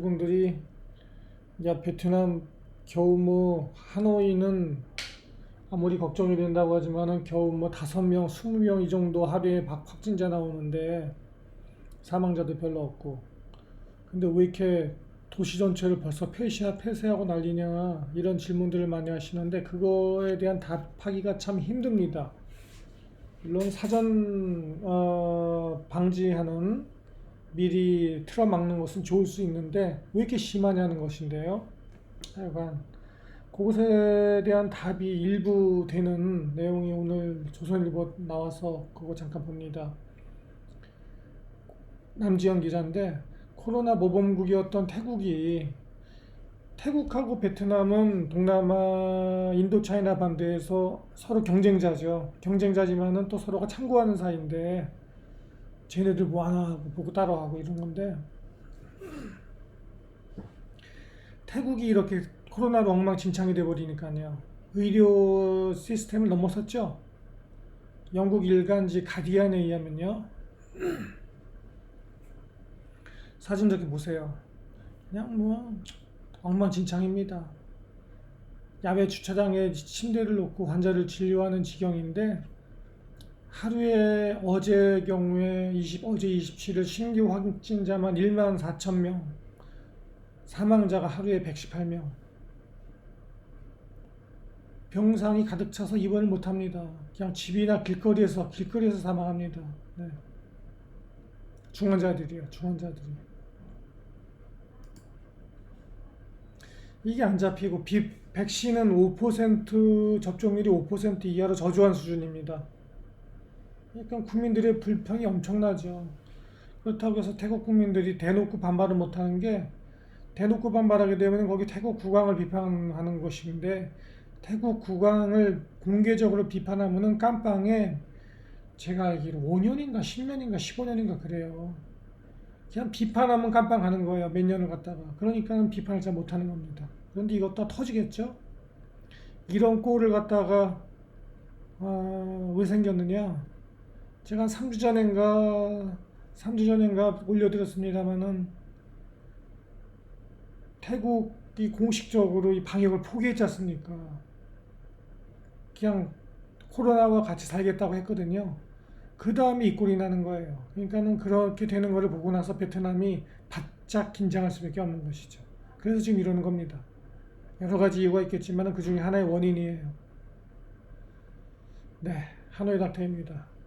분들이 야 베트남 겨우 뭐 하노이는 아무리 걱정이 된다고 하지만은 겨우 뭐 다섯 명, 스무 명 이 정도 하루에 박- 확진자 나오는데 사망자도 별로 없고 근데 왜 이렇게 도시 전체를 벌써 폐쇄하, 폐쇄하고 난리냐 이런 질문들을 많이 하시는데 그거에 대한 답하기가 참 힘듭니다. 물론 사전 어, 방지하는 미리 틀어막는 것은 좋을 수 있는데 왜 이렇게 심하냐는 것인데요. 하여간 그것에 대한 답이 일부 되는 내용이 오늘 조선일보 나와서 그거 잠깐 봅니다. 남지현 기자인데 코로나 모범국이었던 태국이 태국하고 베트남은 동남아 인도 차이나 반도에서 서로 경쟁자죠. 경쟁자지만은 또 서로가 참고하는 사이인데 쟤네들 뭐 하나 보고 따라하고 이런 건데 태국이 이렇게 코로나로 엉망진창이 돼 버리니까요. 의료 시스템을 넘어섰죠. 영국 일간지 가디안에 의하면요. 사진 저기 보세요. 그냥 뭐 엉망진창입니다. 야외 주차장에 침대를 놓고 환자를 진료하는 지경인데 하루에 어제 경우에 20, 어제 27일 신규 확진자만 1만 4천 명, 사망자가 하루에 118명. 병상이 가득 차서 입원을 못 합니다. 그냥 집이나 길거리에서 길거리에서 사망합니다. 네. 중환자들이요, 중환자들이. 이게 안 잡히고 비, 백신은 5% 접종률이 5% 이하로 저조한 수준입니다. 그러니까 국민들의 불평이 엄청나죠. 그렇다고 해서 태국 국민들이 대놓고 반발을 못하는 게 대놓고 반발하게 되면 거기 태국 국왕을 비판하는 것인데 태국 국왕을 공개적으로 비판하면은 깜빵에 제가 알기로 5년인가 10년인가 15년인가 그래요. 그냥 비판하면 깜빵하는 거예요. 몇 년을 갖다가. 그러니까는 비판을 잘 못하는 겁니다. 그런데 이것도 다 터지겠죠? 이런 꼴을 갖다가 아, 왜 생겼느냐? 제가 한 3주 전인가 3주 전인가 올려드렸습니다마는 태국이 공식적으로 이 방역을 포기했지 않습니까? 그냥 코로나와 같이 살겠다고 했거든요. 그 다음에 이 꼴이 나는 거예요. 그러니까는 그렇게 되는 거를 보고 나서 베트남이 바짝 긴장할 수밖에 없는 것이죠. 그래서 지금 이러는 겁니다. 여러 가지 이유가 있겠지만 그 중에 하나의 원인이에요. 네, 하노이 닥터입니다.